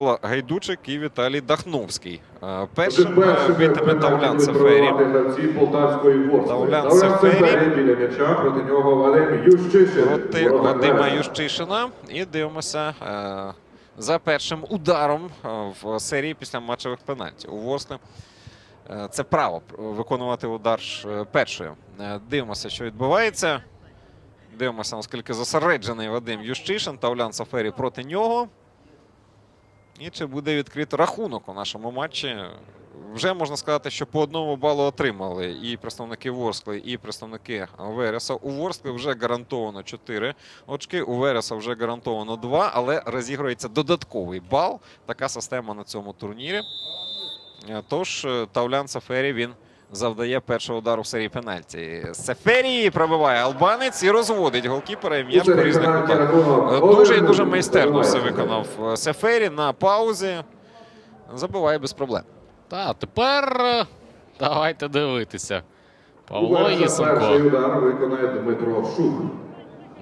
Гайдучик і Віталій Дахновський. Е, Першим битиме Тавлян Сефері. Тавлян Сефері. проти нього Вадим Ющишин. проти Вадима Ющишина. І дивимося е, за першим ударом е, в серії після матчевих пенальтів. У Ворслі е, це право виконувати удар першою. Дивимося, що відбувається. Дивимося, наскільки зосереджений Вадим Ющишин. Тавлян Сафері проти нього. І чи буде відкрито рахунок у нашому матчі? Вже можна сказати, що по одному балу отримали і представники Ворскли, і представники Вереса. У Ворскли вже гарантовано 4 очки, у Вереса вже гарантовано 2, але розігрується додатковий бал. Така система на цьому турнірі. Е, Тож е, Тавлян Сафері він завдає першого удару в серії пенальті. Сафері пробиває албанець і розводить голкіпера і м'яч по різних кутах. Е, Дуже і дуже майстерно все виконав е, Сефері на паузі. Забиває без проблем. Та тепер е, давайте дивитися. Павло Єсенко. Перший удар виконає Дмитро Шух.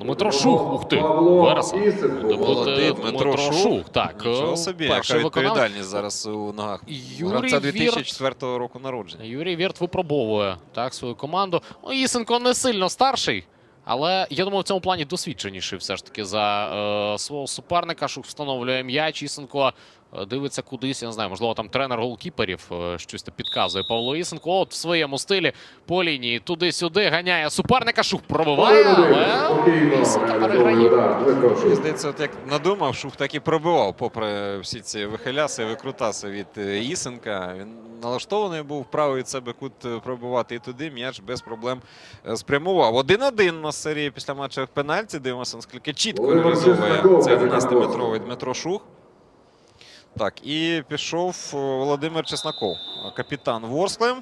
Дмитро Шух, ух ти, Вереса. Дмитро- Молодий Дмитро Шух. Так, Нічого е, собі, яка виконав. відповідальність зараз у ногах. Юрій Гравця 2004 року народження. Юрій Вірт випробовує так свою команду. Ну, Ісенко не сильно старший, але я думаю, в цьому плані досвідченіший все ж таки за е, свого суперника. Шух встановлює м'яч. Ісенко дивиться кудись. Я не знаю, можливо, там тренер голкіперів е, щось там підказує Павло Ісенко. От в своєму стилі по лінії туди-сюди ганяє суперника. Шух пробиває, але Ісенко переграє. здається, от як надумав, Шух так і пробивав, попри всі ці вихиляси, викрутаси від е, Ісенка. Він налаштований був правий від себе кут е, пробивати і туди. М'яч без проблем е, спрямував. 1-1 на серії після матчевих пенальті. Дивимося, наскільки чітко реалізовує цей капітан 11-метровий Дмитро Шух. Так, і пішов е, Володимир Чесноков, капітан Ворскли.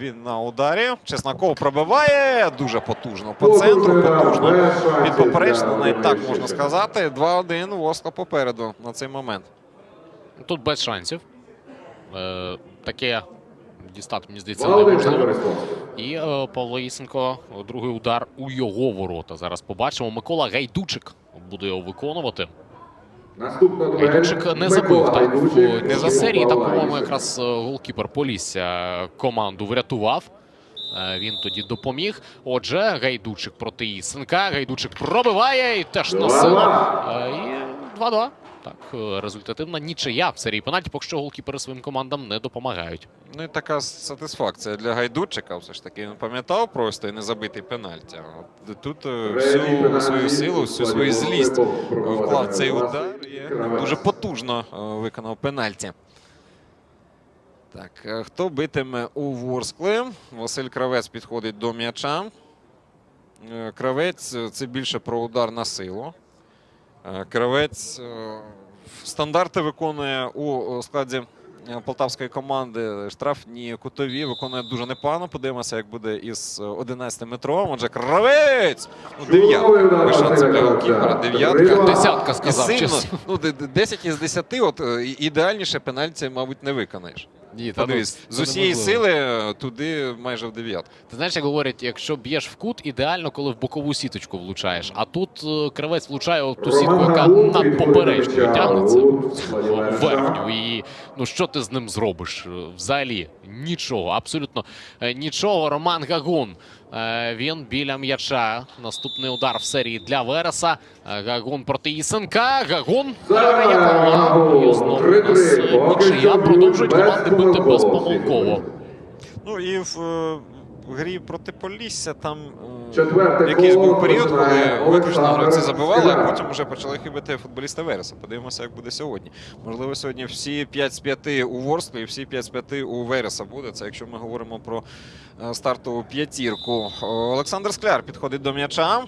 Він на ударі. Чесноков пробиває дуже потужно по центру, потужно. Під поперечну, навіть так можна сказати. 2-1 Ворскла попереду на цей момент. Тут без шансів. Е, таке дістати, мені здається, неможливо. І е, Павло Ісенко, другий удар у його ворота. Зараз побачимо. Микола Гайдучик буде його виконувати. Наступна. Гайдучик не забив так не за серії. Там, по-моєму, якраз е, голкіпер Полісся команду врятував. Е, Він тоді допоміг. Отже, Гайдучик проти Ісенка. Гайдучик пробиває і теж на силу. Е, І 2-2. Так, е, результативна нічия в серії пенальті. Поки що голкіпери своїм командам не допомагають. Ну і така сатисфакція для Гайдучика. Все ж таки він пам'ятав просто і не забитий пенальті. Тут е, всю свою силу, всю свою злість вклав цей удар дуже потужно е, виконав пенальті. Так, е, хто битиме у Ворскли? Василь Кравець підходить до м'яча. Е, Кравець це більше про удар на силу. Кравець стандарти виконує у складі полтавської команди. Штрафні кутові виконує дуже непогано. Подивимося, як буде із 11-метровим. Отже, Кравець! Ну, дев'ятка. Вишанці шансів для голкіпера. Дев'ятка. Десятка сказав, сильно, ну, де- де- 10 із 10, от е, ідеальніше пенальці, мабуть, не виконаєш. Ні, Подивись, з усієї сили е, туди майже в дев'ятку. Ти знаєш, як говорять, якщо б'єш в кут, ідеально, коли в бокову сіточку влучаєш. А тут е, кривець влучає в ту сітку, яка над поперечною тягнеться в верхню. І ну що ти з ним зробиш? Е, Взагалі нічого, абсолютно е, нічого. Роман Гагун. е, Він біля м'яча. Наступний удар в серії для Вереса. Е, Гагун проти Ісенка. Гагун Павла. І знову у нас е, нічия продовжують команди бити безпомилково. Ну і в е, грі проти Полісся там е, якийсь був період, коли виключно гравці забивали, а потім вже почали хибити футболісти Вереса. Подивимося, як буде сьогодні. Можливо, сьогодні всі 5 з 5 у Ворсклі і всі 5 з 5 у Вереса буде. Це якщо ми говоримо про е, стартову п'ятірку. Олександр Скляр підходить до м'яча.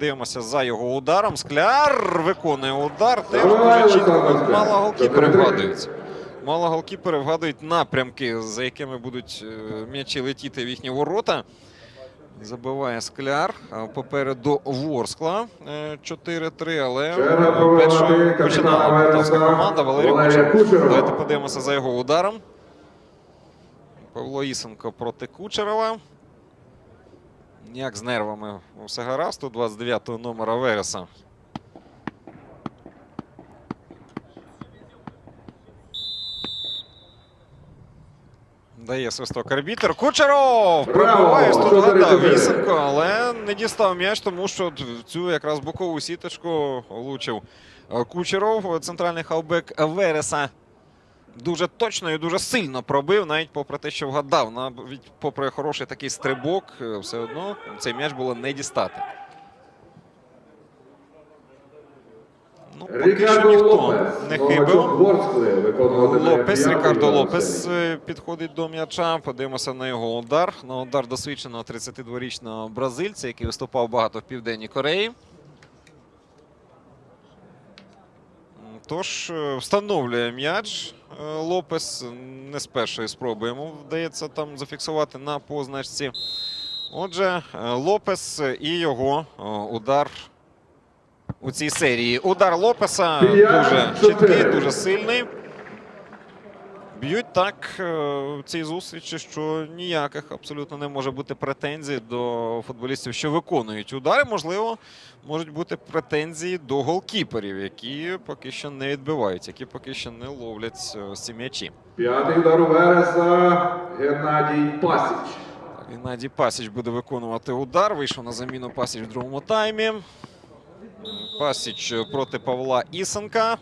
Дивимося за його ударом. Скляр виконує удар. Теж дуже чітко. Мало голкіпери вгадуються. Мало голкіпери вгадують напрямки, за якими будуть е, м'ячі летіти в їхні ворота. Забиває скляр. Попереду Ворскла е, 4-3, але Черга е, першою капітана починала полтавська команда Валерій Кучер. Кучерова. Давайте подивимося за його ударом. Павло Ісенко проти Кучерова. Як з нервами все гаразд у 29-го номера Вереса. Дає свисток арбітер. Кучеров! Пробиває, чотири. Вісенко, але не дістав м'яч, тому що цю якраз бокову сіточку влучив е, Кучеров, центральний хавбек Вереса. Дуже точно і дуже сильно пробив, навіть попри те, що вгадав. Навіть попри хороший такий стрибок, е, все одно цей м'яч було не дістати. Ну, поки що Рікардо ніхто Лопес. не хибив. Лопес, Рікардо Лопес е, підходить до м'яча. Подивимося на його удар. На удар досвідченого 32-річного бразильця, який виступав багато в Південній Кореї. Тож е, встановлює м'яч е, Лопес. Не з першої спроби йому вдається там зафіксувати на позначці. Отже, Лопес і його удар у цій серії. Удар Лопеса дуже чіткий, дуже сильний. Б'ють так е, в цій зустрічі, що ніяких абсолютно не може бути претензій до футболістів, що виконують удари. Можливо, можуть бути претензії до голкіперів, які поки що не відбивають, які поки що не ловлять е, ці м'ячі. П'ятий удар у Вереса Геннадій Пасіч. Так, Геннадій Пасіч буде виконувати удар. Вийшов на заміну Пасіч в другому таймі. Пасіч проти Павла Ісенка.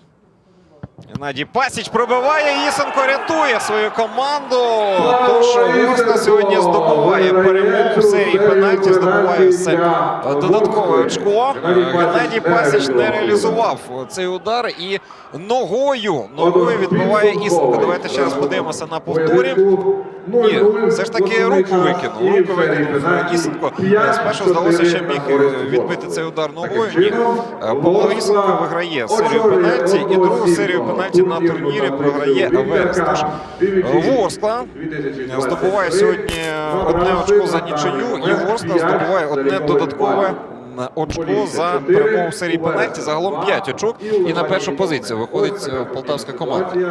Геннадій Пасіч пробиває. Ісенко рятує свою команду. Тож Ворскла сьогодні здобуває перемогу в серії пенальті. Здобуває все додаткове очко. Е, Геннадій Пасіч не реалізував цей удар і ногою ногою відбиває Ісенко. Давайте ще раз подивимося на повторі. Ні, все ж таки руку викинув. Руку викинув Ісенко. Е, Спершу здалося, що міг е, відбити цей удар ногою. Ні. Е, Павло Ісенко виграє серію пенальті і другу серію пенальті на турнірі програє Верес. Тож е, Ворскла е, здобуває сьогодні одне очко за нічию, і Ворскла здобуває одне додаткове очко за перемогу в серії пенальті. Загалом 5 очок. І на першу позицію виходить е, полтавська команда.